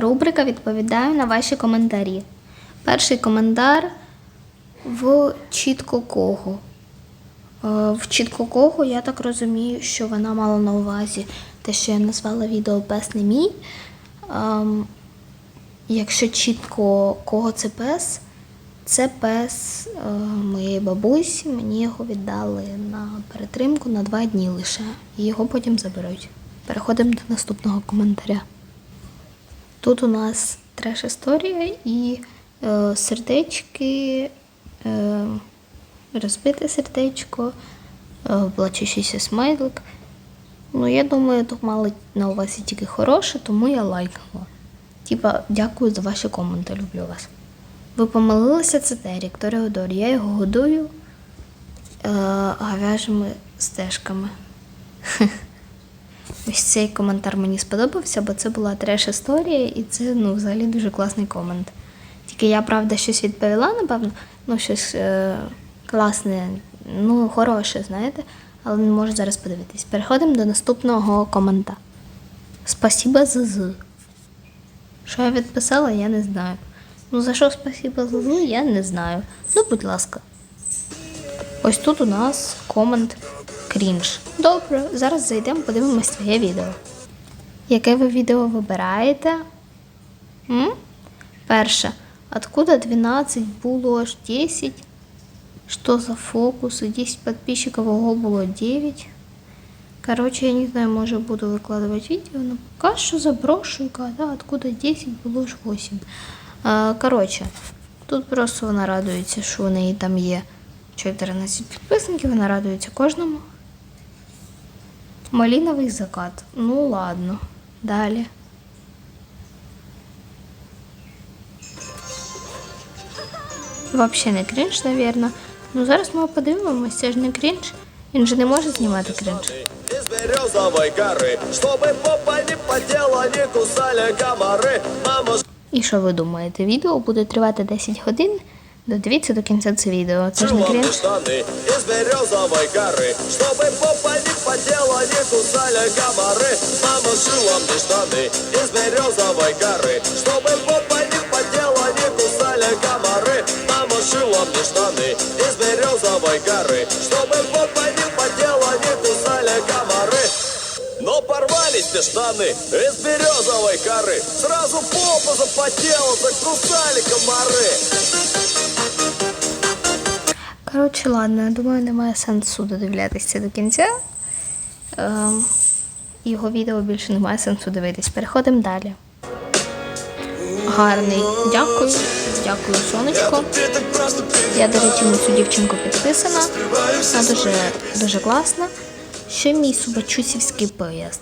Рубрика відповідаю на ваші коментарі. Перший коментар в чітко кого. Е, В чітко кого я так розумію, що вона мала на увазі те, що я назвала відео Пес не мій. Ем, Якщо чітко кого це пес, це пес е, моєї бабусі. Мені його віддали на перетримку на два дні лише. І його потім заберуть. Переходимо до наступного коментаря. Тут у нас треш історія і е, сердечки, е, розбите сердечко, е, плачущийся смайлик. Ну, я думаю, тут мали на увазі тільки хороше, тому я лайкнула. Типа, дякую за ваші коменти, люблю вас. Ви помилилися, це Терік, Тореодор. Я його годую е, говяжими стежками. Ось цей коментар мені сподобався, бо це була треш-історія, і це ну, взагалі дуже класний комент. Тільки я, правда, щось відповіла, напевно, ну, щось е, класне, ну, хороше, знаєте, але не можу зараз подивитись. Переходимо до наступного комента. Спасіба за з. Що я відписала, я не знаю. Ну, за що спасіба за з, я не знаю. Ну, будь ласка. Ось тут у нас комент крінж. Добре, зараз зайдемо, подивимось твоє відео. Яке ви відео вибираєте? М? Перше. Откуда 12 було аж 10? Что за фокусы? 10 подписчиков, ого, было 9. Короче, я не знаю, может буду выкладывать видео, но пока что заброшу, когда откуда 10 було ж 8. А, короче, тут просто вона радується, що у неї там є 14 підписників, вона радується кожному. Малиновий закат. Ну ладно. Далі. Вообще не крінж, наверное. Ну зараз ми подивимося, це ж не крінж. Він же не може знімати крінж. Из березовой коры, чтобы попа не потела, не кусали комары. Мама І що ви думаєте? Відео буде тривати 10 годин. Додивіться до кінця це відео. Це ж не шила мне крінж. штаны из березовой коры, чтобы попа не потела, не кусали комары. Мама шила мне штаны из березовой коры, чтобы попа не потела, не кусали комары. Мама шила мне штаны из березовой коры, чтобы порвались те штаны из березовой коры Сразу попа запотела, закусали комары Коротше, ладно, я думаю, немає сенсу додивлятися до кінця. Ем, його відео більше немає сенсу дивитись. Переходимо далі. Гарний. Дякую. Дякую, сонечко. Ты так просто Я, до речі, на цю дівчинку підписана. Вона дуже, дуже класна. Ще мій субачусівський поїзд.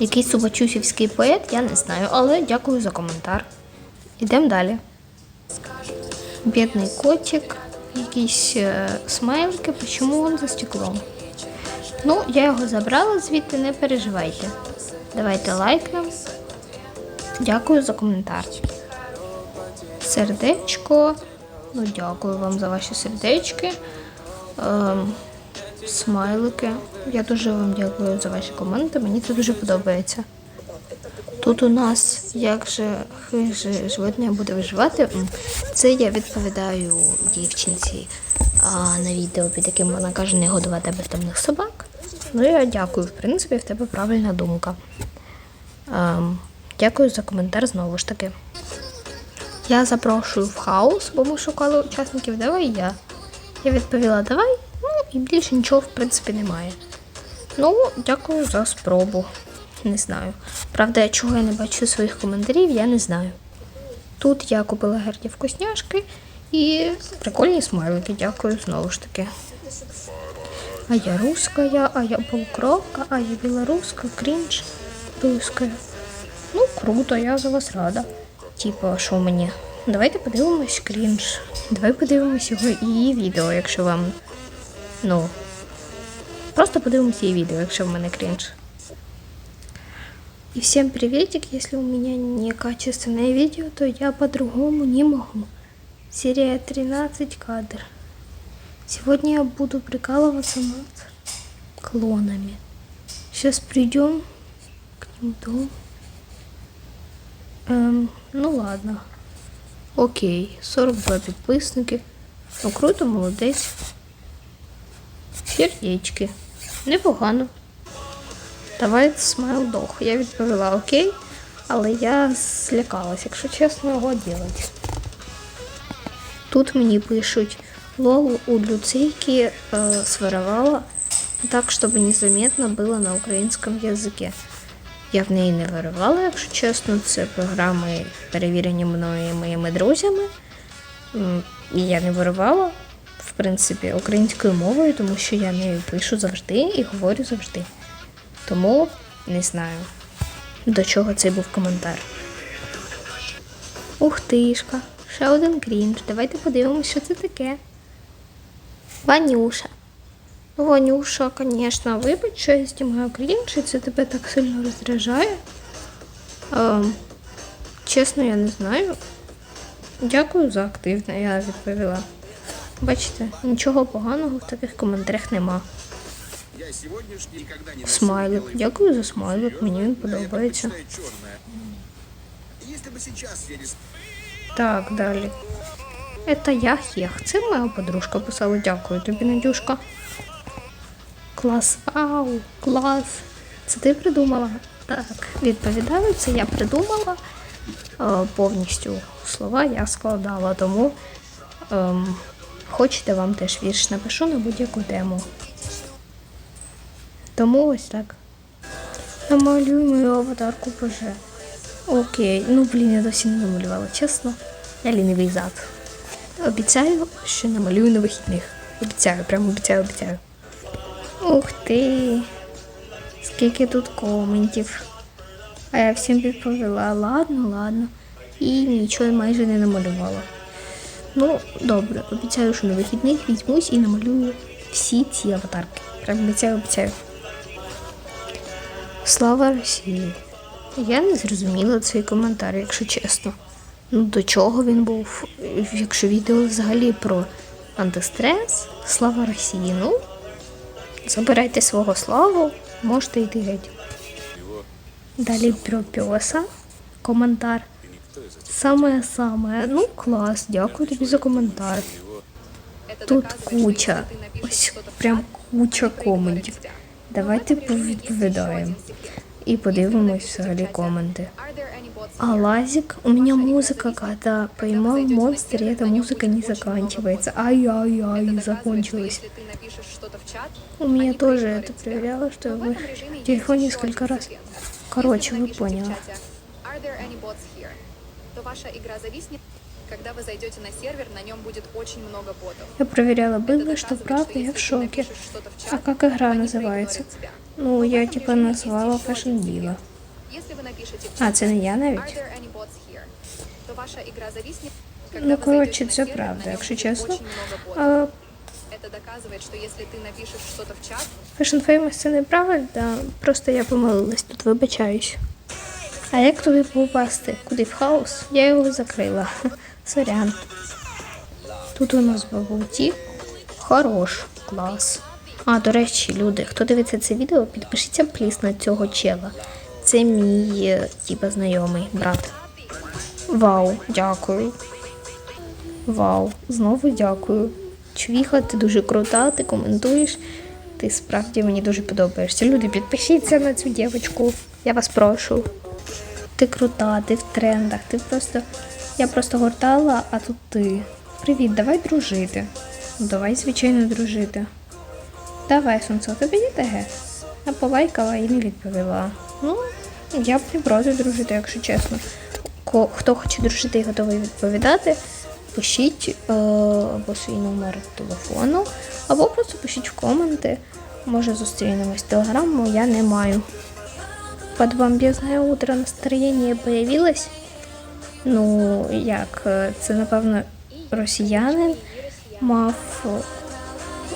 Який субачусівський поет, я не знаю, але дякую за коментар. Ідемо далі. Бідний котик, якісь е, смайлики, чому він за стеклом? Ну, я його забрала звідти, не переживайте. Давайте лайкнем. Дякую за коментар. Сердечко. Ну, дякую вам за ваші сердечки. Ем, смайлики. Я дуже вам дякую за ваші коменти. Мені це дуже подобається. Тут у нас як же хиже животне буде виживати. Це я відповідаю дівчинці а, на відео, під яким вона каже не годувати бездомних собак. Ну я дякую, в принципі, в тебе правильна думка. Ем, дякую за коментар знову ж таки. Я запрошую в хаос, бо ми шукали учасників. Давай я. Я відповіла давай, і більше нічого в принципі немає. Ну, дякую за спробу. Не знаю. Правда, чого я не бачу своїх коментарів, я не знаю. Тут я купила Герді вкусняшки і прикольні смайлики, дякую знову ж таки. А я русская, а я полукровка, а я білоруска, крінж, русская. Ну, круто, я за вас рада. Типа, що мені? Давайте подивимось крінж. Давай подивимось його і відео, якщо вам. Ну. Просто подивимось її відео, якщо в мене крінж. И всем приветик, если у меня некачественное видео, то я по-другому не могу. Серия 13 кадр. Сегодня я буду прикалываться над клонами. Сейчас придем к ним в дом. Ем, ну ладно. Окей, 42 підписники. Ну круто, молодець. Сердечки. Непогано. Давай смайл дох. Я відповіла окей, але я злякалась, якщо чесно, його робити. Тут мені пишуть лол у Люцейки э, своровала так, чтобы незаметно было на українському язике. Я в неї не виривала, якщо чесно, це програми, перевірені мною і моїми друзями. М, І я не виривала, в принципі, українською мовою, тому що я нею пишу завжди і говорю завжди. Тому не знаю, до чого цей був коментар. Ух тишка, ще один крінж. Давайте подивимося, що це таке. Ванюша. Ванюша, звісно, вибач, що я знімаю крінж, і це тебе так сильно роздражає. Ем, чесно, я не знаю. Дякую за активне, я відповіла. Бачите, нічого поганого в таких коментарях нема. Смайлик. Дякую за смайлик, мені він подобається. Так, далі. Это я Хех. Це моя подружка писала. Дякую тобі, Надюшка. Клас. Вау, клас. Це ти придумала? Так, відповідаю, це я придумала. Е, повністю слова я складала, тому ем, хочете вам теж вірш напишу на будь-яку тему. Тому ось так. Намалюй мою аватарку боже. Окей, ну блін, я досі не намалювала, чесно. Я лінивий зад. Обіцяю, що намалюю на вихідних. Обіцяю, прямо обіцяю, обіцяю. Ух ти! Скільки тут коментів. А я всім відповіла, ладно, ладно. І нічого майже не намалювала. Ну, добре, обіцяю, що на вихідних візьмусь і намалюю всі ці аватарки. Прям обіцяю, обіцяю. Слава Росії! Я не зрозуміла цей коментар, якщо чесно. Ну, до чого він був? Якщо відео взагалі про антистрес, слава Росії. Ну, забирайте свого славу, можете йти геть. Далі про пьоса. Коментар. Саме саме. Ну, клас, дякую тобі за коментар. Тут куча, ось прям куча коментів. Давайте повідповідаємо. І подивимось взагалі коменти. А лазик, у меня музыка, когда поймал монстр, и эта музыка не заканчивается. Ай-яй-яй, закончилась. У меня тоже это проверяло, что в телефоне несколько раз. Короче, вы поняли. то ваша игра зависнет. Когда вы зайдете на сервер, на нем будет очень много ботов. Я проверяла Это было, что доказывает, правда, я если в ты шоке. напишешь что-то в А чат, как игра они называется? проигнорируют тебя. Ну, В я этом типа режиме есть назвала еще Fashion один Diva. секрет. Если вы напишете в А, чат, це не я Are навіть? there any bots here? То ваша игра зависнет. Когда Ну, вы короче, зайдете на це сервер, правда, на нем якщо будет чесно. очень много ботов. А, Это доказывает, что если ты напишешь что-то в чат, Fashion Famous це неправильно, просто я помилилась тут, вибачаюсь. А як туди попасти? Куди в хаос? Я його закрила. Сорян. Тут у нас бабуті. Хорош, клас. А, до речі, люди, хто дивиться це відео, підпишіться пліс на цього чела. Це мій, е, типа, знайомий брат. Вау, дякую. Вау, знову дякую. Чвіха, ти дуже крута, ти коментуєш. Ти справді мені дуже подобаєшся. Люди, підпишіться на цю дівчинку. Я вас прошу. Ти крута, ти в трендах, ти просто. Я просто гортала, а тут ти. Привіт, давай дружити. Ну, Давай, звичайно, дружити. Давай, сонце, тобі таге? Я полайкала і не відповіла. Ну, я б не проти дружити, якщо чесно. Хто хоче дружити і готовий відповідати, пишіть е, або свій номер телефону, або просто пишіть в коменти. Може зустрінемось телеграму, я не маю. Под бомбезное утро настроєння появилось. Ну, як, е, це, напевно, росіянин мав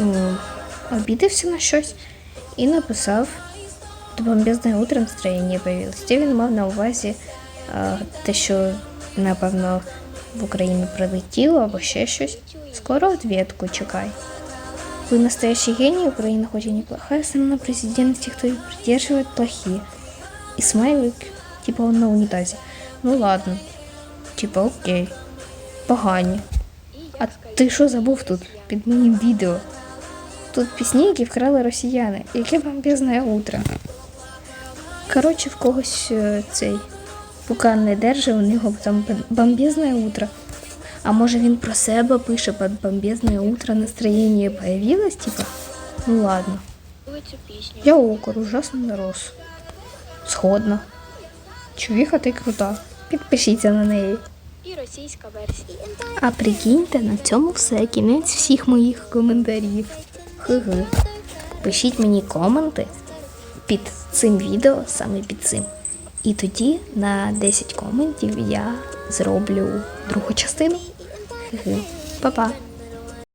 е, обідався на щось і написав бомбезне утро настроєння появилось. Це він мав на увазі е, те, що, напевно, в Україну прилетіло або ще щось. Скоро ответку чекай. Вы настоящий гений, Украина хоть и неплохая страна, президент тех, кто ее придерживает, плохие. И смайлик, типа он на унитазе. Ну ладно. Типа окей. Погані. А ти що забув тут під моїм відео? Тут пісні, які вкрали росіяни. Яке бомбезне утро. Коротше, в когось е, цей пукан не держи, у нього там бомбезне утро. А може він про себе пише під бомбезне утро настроєння появилось, типа? Ну ладно. Я окор, ужасно нарос. Сходно. Чувіха, ти крута. Підпишіться на неї. І російська версія. А прикиньте, на цьому все. Кінець всіх моїх коментарів. Хи-хи. Пишіть мені коменти під цим відео, саме під цим. І тоді на 10 коментів я зроблю другу частину. Хи-хи. Па-па.